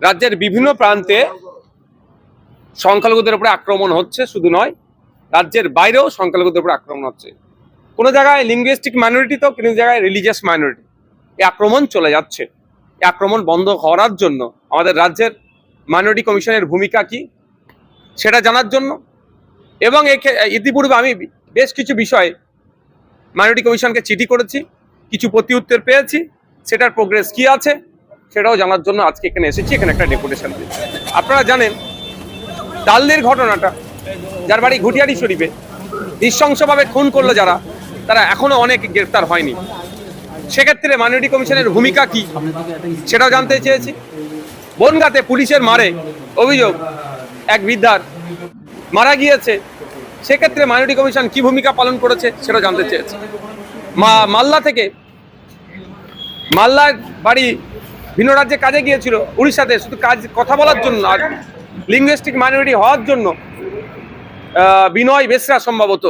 রাজ্যের বিভিন্ন প্রান্তে সংখ্যালঘুদের উপরে আক্রমণ হচ্ছে, শুধু নয়, রাজ্যের বাইরেও সংখ্যালঘুদের উপরে আক্রমণ হচ্ছে। কোনো জায়গায় লিঙ্গুইস্টিক মাইনরিটি তো, কোনো জায়গায় রিলিজিয়াস মাইনরিটি এই আক্রমণ চলে যাচ্ছে। এই আক্রমণ বন্ধ করার জন্য আমাদের রাজ্যের মাইনরিটি কমিশনের ভূমিকা কি, সেটা জানার জন্য। এবং ইতিপূর্বে আমি বেশ কিছু বিষয়ে মাইনরিটি কমিশনকে চিঠি করেছি, কিছু প্রতি উত্তর পেয়েছি, সেটার প্রোগ্রেস কি আছে সেটাও জানার জন্য আজকে এখানে এসেছি, এখানে একটা ডেপুটেশন দিয়েছি আপনারা জানেন, ডালদের ঘটনাটা, যার বাড়ি ঘুটিয়ারি শরীফে, নৃশংসভাবে খুন করল যারা, তারা এখনও অনেক গ্রেফতার হয়নি। সেক্ষেত্রে মাইনরিটি কমিশনের ভূমিকা কি, সেটাও জানতে চেয়েছি। বনগাতে পুলিশের মারে অভিযোগ, এক বৃদ্ধার মারা গিয়েছে। সেক্ষেত্রে মাইনরিটি কমিশন কি ভূমিকা পালন করেছে, সেটাও জানতে চেয়েছি। মা, মালদা থেকে মালদার বাড়ি ভিন্ন রাজ্যে কাজে গিয়েছিল উড়িষ্যাতে, শুধু কাজ, কথা বলার জন্য আর লিঙ্গুইস্টিক মাইনরিটি হওয়ার জন্য বিনয় বেসরা সম্ভবত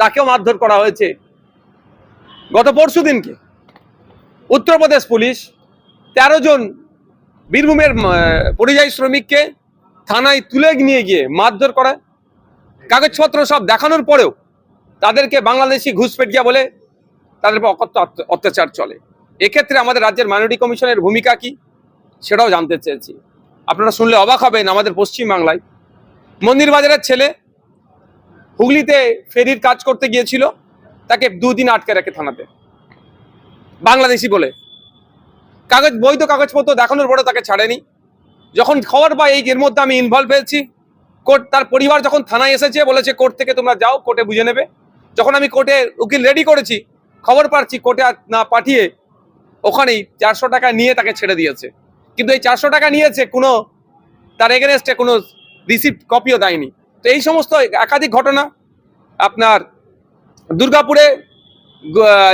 তাকেও মারধর করা হয়েছে। গত পরশু দিনকে উত্তরপ্রদেশ পুলিশ তেরো জন বীরভূমের পরিযায়ী শ্রমিককে থানায় তুলে নিয়ে গিয়ে মারধর করায়। কাগজপত্র সব দেখানোর পরেও তাদেরকে বাংলাদেশি ঘুষপেটিয়া বলে তাদের অকথ্য অত্যাচার চলে। এক্ষেত্রে আমাদের রাজ্যের মাইনরিটি কমিশনের ভূমিকা কি? সেটাও জানতে চেয়েছি। আপনারা শুনলে অবাক হবেন আমাদের পশ্চিমবাংলায় মন্দির বাজারের ছেলে হুগলিতে ফেরির কাজ করতে গিয়েছিল, তাকে দুদিন আটকে রাখে থানাতে। বাংলাদেশি বলে। কাগজ, বৈধ কাগজপত্র দেখানোর পরে তাকে ছাড়েনি। যখন খবর পাই, এই এর মধ্যে আমি ইনভলভ হয়েছি। কোর্ট, তার পরিবার যখন থানায় এসেছে, বলেছে, কোর্ট থেকে তোমরা যাও, কোর্টে বুঝে নেবে। যখন আমি কোর্টে উকিল রেডি করেছি, খবর পাচ্ছি, কোর্টে না পাঠিয়ে ওখানেই চারশো টাকা নিয়ে তাকে ছেড়ে দিয়েছে। কিন্তু এই চারশো টাকা নিয়েছে কোনো, তার এগেনস্টে কোনো রিসিপ্ট কপিও দেয়নি। তো এই সমস্ত একাধিক ঘটনা আপনার দুর্গাপুরে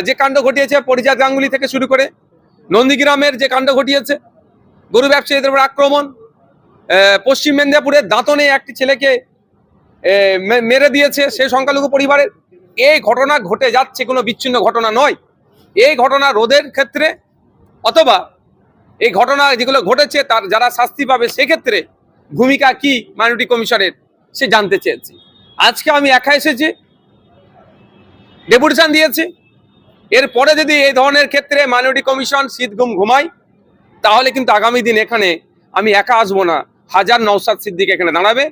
যে কাণ্ড ঘটিয়েছে পরিজাত গাঙ্গুলি থেকে শুরু করে নন্দীগ্রামের যে কাণ্ড ঘটিয়েছে, গরু ব্যবসায়ীদের উপর আক্রমণ পশ্চিম মেদিনীপুরের দাঁতনে একটি ছেলেকে মেরে দিয়েছে সে সংখ্যালঘু পরিবারের। এই ঘটনা ঘটে যাচ্ছে কোনো বিচ্ছিন্ন ঘটনা নয়। এই ঘটনা রোধের ক্ষেত্রে অথবা এই ঘটনা যেগুলো ঘটেছে তার যারা শাস্তি পাবে সেক্ষেত্রে ভূমিকা কি মাইনরিটি কমিশনের সে জানতে চেয়েছি। আজকে আমি একা এসেছি, ডেপুটেশন দিয়েছি। এরপরে যদি এই ধরনের ক্ষেত্রে মাইনরিটি কমিশন শীত ঘুম ঘুমায়, তাহলে কিন্তু আগামী দিন এখানে আমি একা আসব না। হাজার নৌসাদ সিদ্দিক এখানে দাঁড়াবে।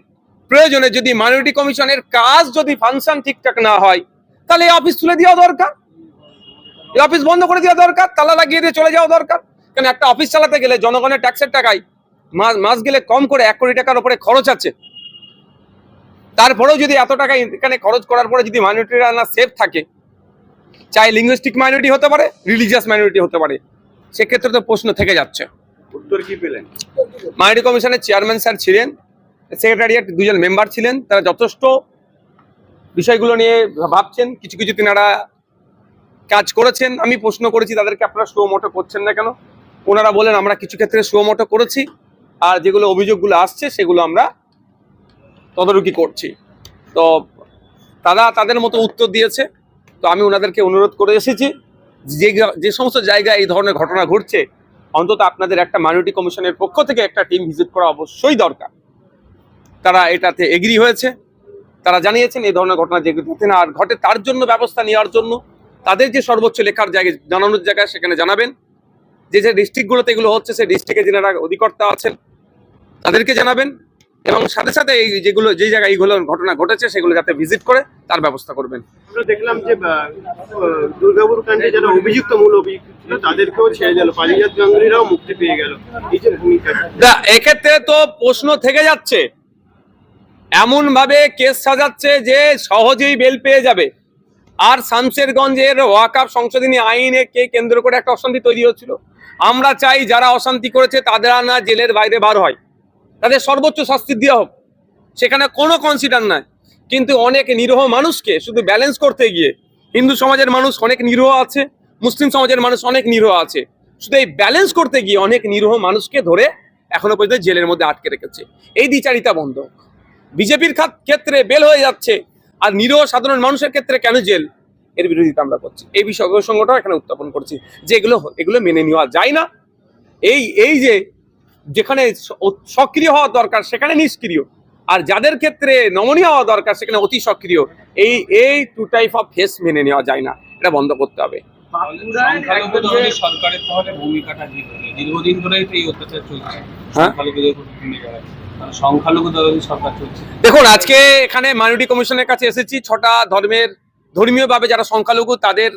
প্রয়োজনে যদি মাইনরিটি কমিশনের কাজ যদি ফাংশন ঠিকঠাক না হয়, তাহলে এই অফিস তুলে দেওয়া দরকার। এই অফিস বন্ধ করে দেওয়া দরকার তালা লাগিয়ে দিয়ে চলে যাওয়া দরকার। কারণ একটা অফিস চালাতে গেলে জনগণের ট্যাক্সের টাকায় মাস মাস গেলে কম করে এক কোটি টাকার উপরে খরচ আছে। তারপরেও যদি এত টাকা এখানে খরচ করার পরে যদি মাইনরিটিরা না সেফ থাকে চাই লিঙ্গুইস্টিক মাইনরিটি হতে পারে রিলিজিয়াস মাইনরিটি হতে পারে সেক্ষেত্রে তো প্রশ্ন থেকে যাচ্ছে। উত্তর কি পেলেন? মাইনরিটি কমিশনের চেয়ারম্যান স্যার ছিলেন সেক্রেটারিয়েট দুজন মেম্বার ছিলেন তারা যথেষ্ট বিষয়গুলো নিয়ে ভাবছেন কিছু কিছু তিনারা কাজ করেছেন, আমি প্রশ্ন করেছি, তাদেরকে আপনারা শো মোটো করছেন না কেন? ওনারা বলেন, আমরা কিছু ক্ষেত্রে শো মোটো করেছি, আর যেগুলো অভিযোগগুলো আসছে, সেগুলো আমরা তদারকি করছি। তো তারা তাদের মতো উত্তর দিয়েছে, তো আমি ওনাদেরকে অনুরোধ করে এসেছি, যে যে সমস্ত জায়গায় এই ধরনের ঘটনা ঘটছে, অন্তত আপনাদের একটা মাইনরিটি কমিশনের পক্ষ থেকে একটা টিম ভিজিট করা অবশ্যই দরকার। তারা এটাতে এগ্রি হয়েছে, তারা জানিয়েছেন এই ধরনের ঘটনা যে ঘটে না, আর ঘটে তার জন্য ব্যবস্থা নেওয়ার জন্য তাদের যে সর্বোচ্চ লেখার জায়গায় জানানোর জায়গায় সেখানে জানাবেন। যে যে ডিস্ট্রিক্টগুলোতে এগুলো হচ্ছে সেই ডিস্ট্রিক্টে যারা অধিকর্তা আছেন তাদেরকে জানাবেন এবং সাথে সাথে এই যেগুলো যে জায়গায় এইগুলো ঘটনা ঘটেছে সেগুলো যাতে ভিজিট করে তার ব্যবস্থা করবেন। আমরা দেখলাম যে দুর্গাপুর কাণ্ডে যারা অভিযুক্ত মূল অভিযুক্ত ছিল তাদেরকেও ছেড়ে গাঙ্গুলিরাও মুক্তি পেয়ে গেল। এই যে ভূমিকা। এক্ষেত্রে তো প্রশ্ন থেকে যাচ্ছে। এমন ভাবে কেস সাজাচ্ছে যে সহজেই বেল পেয়ে যাবে। আর শামশেরগঞ্জের ওয়াকাপ সংশোধনী আইনে কে কেন্দ্র করে একটা অশান্তি তৈরি হচ্ছিল আমরা চাই যারা অশান্তি করেছে তাদের না জেলের বাইরে বার হয়। তাদের সর্বোচ্চ শাস্তি দেওয়া হোক। সেখানে কোনো কনসিডার নাই। কিন্তু অনেক নিরীহ মানুষকে শুধু ব্যালেন্স করতে গিয়ে হিন্দু সমাজের মানুষ অনেক নিরীহ আছে, মুসলিম সমাজের মানুষ অনেক নিরীহ আছে। শুধু এই ব্যালেন্স করতে গিয়ে অনেক নিরীহ মানুষকে ধরে এখনও পর্যন্ত জেলের মধ্যে আটকে রেখেছে। এই দ্বিচারিতা বন্ধ। বিজেপির ক্ষেত্রে বেল হয়ে যাচ্ছে আর নিরীহ সাধারণ মানুষের ক্ষেত্রে কেন জেল? এর বিরোধিতা আমরা করছি। এই বিষয় প্রসঙ্গটাও এখানে উত্থাপন করছি যে এগুলো এগুলো মেনে নেওয়া যায় না। এই এই যে যেখানে সক্রিয় হওয়া দরকার সেখানে নিষ্ক্রিয়। আর যাদের ক্ষেত্রে নমনীয় হওয়া দরকার সেখানে অতি সক্রিয়। এই এই টু টাইপ অফ ফেস মেনে নেওয়া যায় না। এটা বন্ধ করতে হবে। সরকারের তাহলে ভূমিকাটা দীর্ঘদিন ধরেই তো এই অত্যাচার চলছে। হ্যাঁ। সংখ্যালঘু দলের সরকার চলছে। দেখুন আজকে এখানে মাইনরিটি কমিশনের কাছে এসেছি ছটা ধর্মের ধর্মীয়ভাবে যারা সংখ্যালঘু তাদের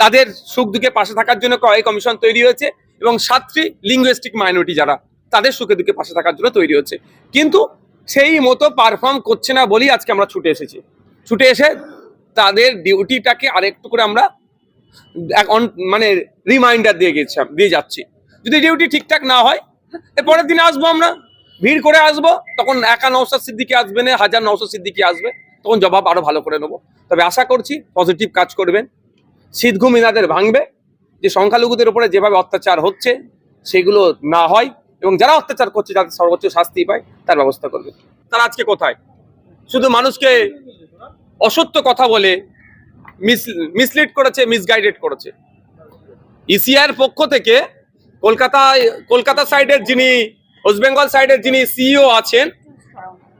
তাদের সুখ দুঃখে পাশে থাকার জন্য কয় কমিশন তৈরি হয়েছে এবং সাতটি লিঙ্গুইস্টিক মাইনরিটি যারা তাদের সুখে দুঃখে পাশে থাকার জন্য তৈরি হচ্ছে। কিন্তু সেই মতো পারফর্ম করছে না বলেই আজকে আমরা ছুটে এসেছি। ছুটে এসে তাদের ডিউটিটাকে আরেকটু করে আমরা মানে রিমাইন্ডার দিয়ে গেছি দিয়ে যাচ্ছি। যদি ডিউটি ঠিকঠাক না হয় পরের দিন আসব আমরা। ভিড় করে আসব, তখন একা নৌসাদ সিদ্দিকি আসবে না, হাজার নৌসাদ সিদ্দিকি আসবে, তখন জবাব আরও ভালো করে নেব। তবে আশা করছি পজিটিভ কাজ করবেন। শীতঘুম ইনাদের ভাঙবে, যে সংখ্যালঘুদের উপরে যেভাবে অত্যাচার হচ্ছে, সেগুলো না হয়, এবং যারা অত্যাচার করছে, যাদের সর্বোচ্চ শাস্তি পায়, তার ব্যবস্থা করবে। তারা আজকে কোথায়? শুধু মানুষকে অসত্য কথা বলে মিসলিড করেছে মিসগাইডেড করেছে। ইসিআর পক্ষ থেকে কলকাতায় কলকাতা সাইডের যিনি ওয়েস্ট বেঙ্গল সাইডের যিনি সিইও আছেন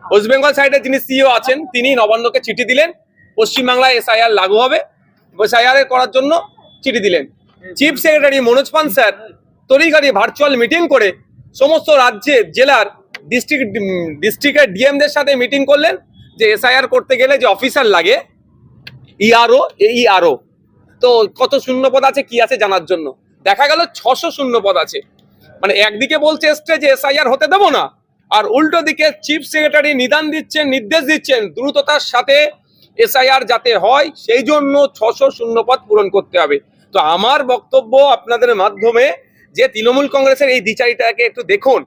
ওয়েস্ট বেঙ্গল সাইডের যিনি সিইও আছেন, তিনি নবান্নকে চিঠি দিলেন। পশ্চিমবাংলায় এসআইআর লাগু হবে। এসআইআর করার জন্য চিঠি দিলেন। চিফ সেক্রেটারি মনোজ পান স্যার তড়িঘড়ি ভার্চুয়াল মিটিং করে সমস্ত রাজ্যের জেলার ডিস্ট্রিক্ট ডিস্ট্রিক্টের ডিএমদের সাথে মিটিং করলেন যে এসআইআর করতে গেলে যে অফিসার লাগে ইআরও এইআরও তো কত শূন্য পদ আছে, কি আছে জানার জন্য? দেখা গেল ছশো শূন্য পদ আছে। মানে একদিকে বলছে এসছে যে এসআইআর হতে দেবো না, আর উল্টো দিকে চিফ সেক্রেটারি নিদান দিচ্ছেন, নির্দেশ দিচ্ছেন, দ্রুততার সাথে এসআইআর যাতে হয়, সেই জন্য ছশো শূন্য পদ পূরণ করতে হবে। তো আমার বক্তব্য আপনাদের মাধ্যমে যে তৃণমূল কংগ্রেসের এই দ্বিচারিটাকে একটু দেখুন।